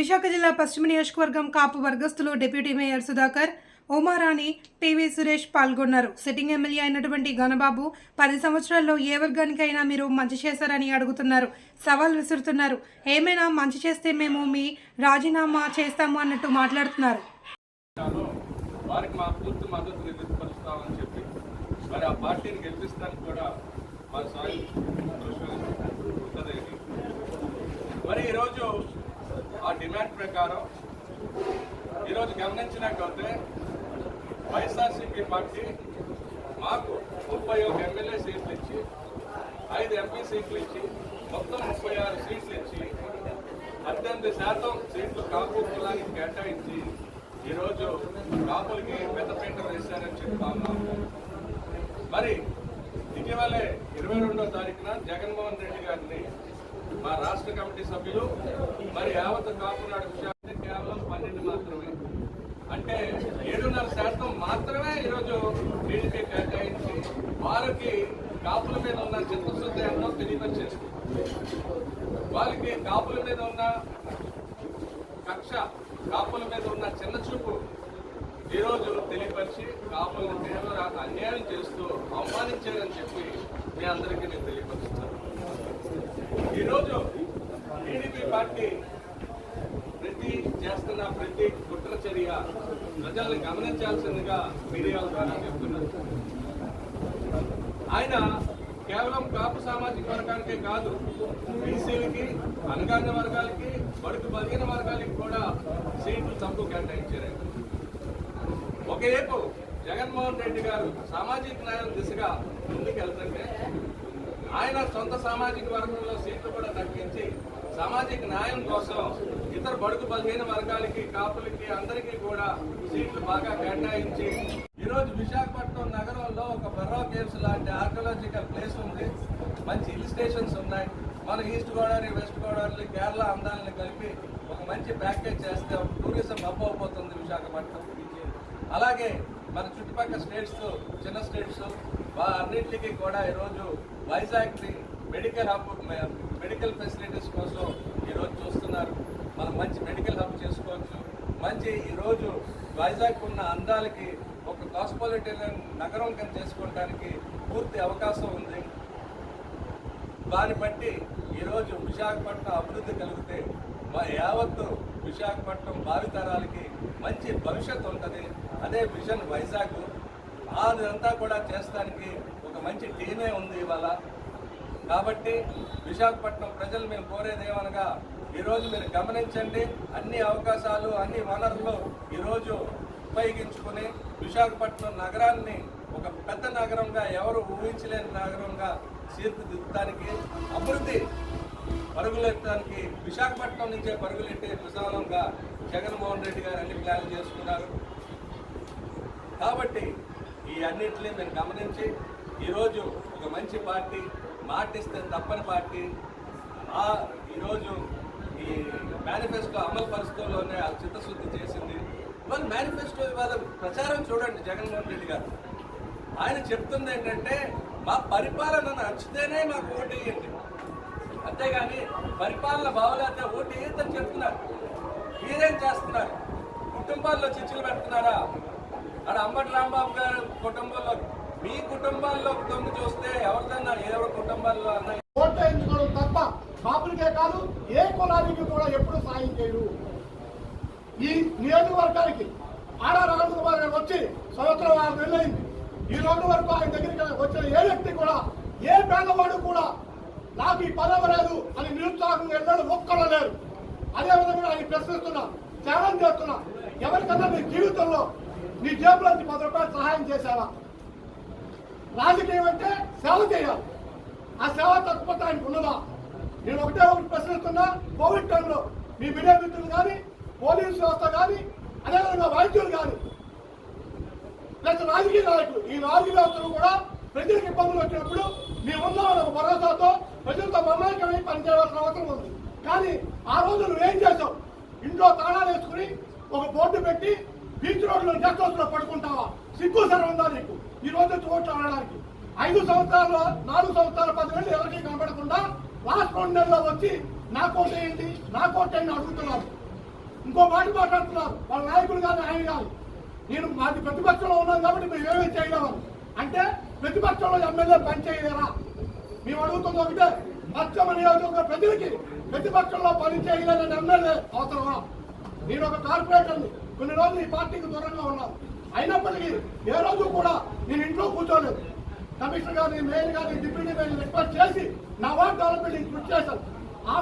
విశాఖ జిల్లా పశ్చిమ నియోజకవర్గం Kapu వర్గస్తులు deputy mayor Sudhakar Umarani TV Suresh పాల్గొన్నారు. సిట్టింగ్ ఎమ్మెల్యే అయినటువంటి గణబాబు పది సంవత్సరాల్లో ఏ వర్గానికైనా మీరు మంచి చేశారని అడుగుతున్నారు సవాల్ విసురుతున్నారు. ఏమైనా మంచి చేస్తే మేము మీ రాజీనామా చేస్తాము అన్నట్టు మాట్లాడుతున్నారు. వారికి మా పూర్తి మద్దతు చెప్పి మరి ఆ పార్టీని గెలిపిస్తానికి కూడా మరి ఈరోజు ఆ డిమాండ్ ప్రకారం ఈరోజు గమనించినట్లయితే వైఎస్ఆర్సీపీ పార్టీ మాకు ముప్పై ఒక ఎమ్మెల్యే సీట్లు ఇచ్చి ఐదు ఎంపీ సీట్లు ఇచ్చి మొత్తం ముప్పై ఆరు సీట్లు ఇచ్చి పద్దెనిమిది శాతం సీట్లు కాపు కులానికి కేటాయించి ఈరోజు కాపులకి పెద్దపీట వేశారని చెప్తా ఉన్నాం. మరి ఇటీవలే ఇరవై రెండో తారీఖున జగన్మోహన్ రెడ్డి గారిని మా రాష్ట్ర కమిటీ సభ్యులు మరి యావత్ కాపునాడు విషయాన్ని కేవలం పన్నెండు మాత్రమే. అంటే ఏడున్నర శాతం మాత్రమే ఈరోజు టీడీపీ కేటాయించి వారికి కాపుల మీద ఉన్న చిత్తశుద్ధి ఎన్నో తెలియపరిచేది. వారికి కాపుల మీద ఉన్న కక్ష కాపుల మీద ఉన్న చిన్న చూపు ఈరోజు తెలియపరిచి కాపులను తీవ్ర అన్యాయం చేస్తూ అవమానించారని చెప్పి మీ అందరికీ నేను తెలియపరుస్తున్నాను. ఈరోజు టీడీపీ పార్టీ ప్రతి చేస్తున్న ప్రతి కుట్ర చర్య ప్రజల్ని గమనించాల్సిందిగా మీడియా ద్వారా చెప్తున్నారు ఆయన కేవలం కాపు సామాజిక వర్గానికే కాదు బీసీలకి అనగారిన వర్గాలకి బడుకు బలిగిన వర్గాలకి కూడా సీట్లు తక్కువ కేటాయించారు ఒకవైపు జగన్మోహన్ రెడ్డి గారు సామాజిక న్యాయం దిశగా ముందుకెళ్తుంటే ఆయన సొంత సామాజిక వర్గంలో సీట్లు కూడా తగ్గించి సామాజిక న్యాయం కోసం ఇతర బడుగు బలహీన వర్గాలకి కాపులకి అందరికీ కూడా సీట్లు బాగా కేటాయించి ఈరోజు విశాఖపట్నం నగరంలో ఒక బర్రో కేవ్స్ లాంటి ఆర్కియలాజికల్ ప్లేస్ ఉంది. మంచి హిల్ స్టేషన్స్ ఉన్నాయి. మన ఈస్ట్ గోదావరి వెస్ట్ గోదావరి కేరళ అందాలని కలిపి ఒక మంచి ప్యాకేజ్ చేస్తే ఒక టూరిజం హబ్ అయిపోతుంది విశాఖపట్నం. అలాగే మన చుట్టుపక్కల స్టేట్స్ చిన్న స్టేట్స్ అన్నింటికి కూడా ఈరోజు వైజాగ్ని మెడికల్ హబ్ మెడికల్ ఫెసిలిటీస్ కోసం ఈరోజు చూస్తున్నారు. మనం మంచి మెడికల్ హబ్ చేసుకోవచ్చు. మంచి ఈరోజు వైజాగ్ ఉన్న అందాలకి ఒక కాస్మోలిటన్ నగరం కింద చేసుకోవడానికి పూర్తి అవకాశం ఉంది. దాన్ని బట్టి ఈరోజు విశాఖపట్నం అభివృద్ధి కలిగితే మా యావత్తు విశాఖపట్నం భావితరాలకి మంచి భవిష్యత్తు ఉంటుంది. అదే విజన్ వైజాగ్. అదంతా కూడా చేస్తానికి ఒక మంచి టీమే ఉంది ఇవాళ. కాబట్టి విశాఖపట్నం ప్రజలు మేము కోరేది ఏమనగా ఈరోజు మీరు గమనించండి అన్ని అవకాశాలు అన్ని వనరులు ఈరోజు ఉపయోగించుకుని విశాఖపట్నం నగరాన్ని ఒక పెద్ద నగరంగా ఎవరు ఊహించలేని నగరంగా తీర్చిదిద్దడానికి అభివృద్ధి పరుగులెత్తడానికి విశాఖపట్నం నుంచే పరుగులెట్టే విధానంగా జగన్మోహన్ రెడ్డి గారు అన్ని ప్లాన్ చేసుకున్నారు. కాబట్టి ఈ అన్నింటినీ మేము గమనించి ఈరోజు ఒక మంచి పార్టీ మాటిస్తే తప్పని పార్టీ. ఆ ఈరోజు ఈ మేనిఫెస్టో అమలు పరిస్థితుల్లోనే ఆ చిత్తశుద్ధి చేసింది. ఇవాళ మేనిఫెస్టో ఇవాళ ప్రచారం చూడండి జగన్మోహన్ రెడ్డి గారు. ఆయన చెప్తుంది ఏంటంటే మా పరిపాలన నచ్చితేనే మాకు ఓటు వేయండి. అంతేగాని పరిపాలన బాగోలేకపోతే ఓటు వేయద్దని చెప్తున్నారు. మీరేం చేస్తున్నారు? కుటుంబాల్లో చిచ్చులు పెడుతున్నారా? ఆడ అంబటి రాంబాబు గారు కుటుంబంలో మీ కుటుంబాల్లో దొంగ చూస్తే ఎవరిదన్నా ఎవరి కుటుంబాల్లో అన్న ఓట్లు తప్ప కాపులకే కాదు ఏ కులానికి కూడా ఎప్పుడు సాయం చేయడు ఈ నియోజకవర్గానికి ఆడ రాజకుమార్ గారు వచ్చి సంవత్సరం ఆరు నెలలైంది. ఈ రోజు వరకు ఆయన దగ్గరికి వచ్చిన ఏ వ్యక్తి కూడా ఏ పేదవాడు కూడా నాకు ఈ పదవి లేదు అని నిరుత్సాహంగా వెళ్ళాడు ఒక్కడు లేరు. అదేవిధంగా ఆయన ప్రశ్నిస్తున్నా ఛాలెంజ్ చేస్తున్నా ఎవరికన్నా నీ జీవితంలో నీ జేబులోంచి పది రూపాయలు సహాయం చేశావా? రాజకీయం అంటే సేవ చేయాలి. ఆ సేవ తత్పత ఆయనకు ఉన్నదా? నేను ఒకటే ఒకటి ప్రశ్నిస్తున్నా కోవిడ్ టైంలో మీ మీడియా మిత్రులు కానీ పోలీసు వ్యవస్థ కానీ అదేవిధంగా వైద్యులు కానీ ప్లస్ రాజకీయ నాయకులు ఈ రాజకీయ వ్యవస్థలు కూడా ప్రజలకు ఇబ్బందులు వచ్చినప్పుడు మీ ఉన్నామని ఒక భరోసాతో ప్రజలతో మమేకమై పనిచేయవలసిన అవసరం ఉంది. కానీ ఆ రోజు నువ్వేం చేసావు ఇంట్లో తాళాలు వేసుకుని ఒక బోర్డు పెట్టి సిగ్గు సర నీకు? ఈ రోజు ఓట్లు ఆడడానికి. ఐదు సంవత్సరాలు నాలుగు సంవత్సరాల పదివేలు ఎవరికి కనబడకుండా లాస్ట్ రెండు నెలల్లో వచ్చి నా కోట ఏంటి? నా కోట ఏంటి అడుగుతున్నారు. ఇంకో మాట మాట్లాడుతున్నారు. వాళ్ళ నాయకులు కాదు ఆయన కాదు నేను మాది ప్రతిపక్షంలో ఉన్నాను కాబట్టి మేము ఏమీ చేయలేము అంటే ప్రతిపక్షంలో ఎమ్మెల్యే పని చేయలేరా మేము అడుగుతుంది ఒకటే పశ్చిమ నియోజకవర్గ ప్రజలకి ప్రతిపక్షంలో పని చేయలేదని ఎమ్మెల్యే అవసరమా? నేను ఒక కార్పొరేటర్ని. కొన్ని రోజులు ఈ పార్టీకి దూరంగా ఉన్నాను. అయినప్పటికీ ఏ రోజు కూడా నేను ఇంట్లో కూర్చోలేదు. కమిషనర్ గారిని మేయర్ గారిని డిప్యూటీ మేయర్ రిక్వెస్ట్ చేసి నా వార్డ్ డెవలప్మెంట్ కృషి చేశాను. ఆ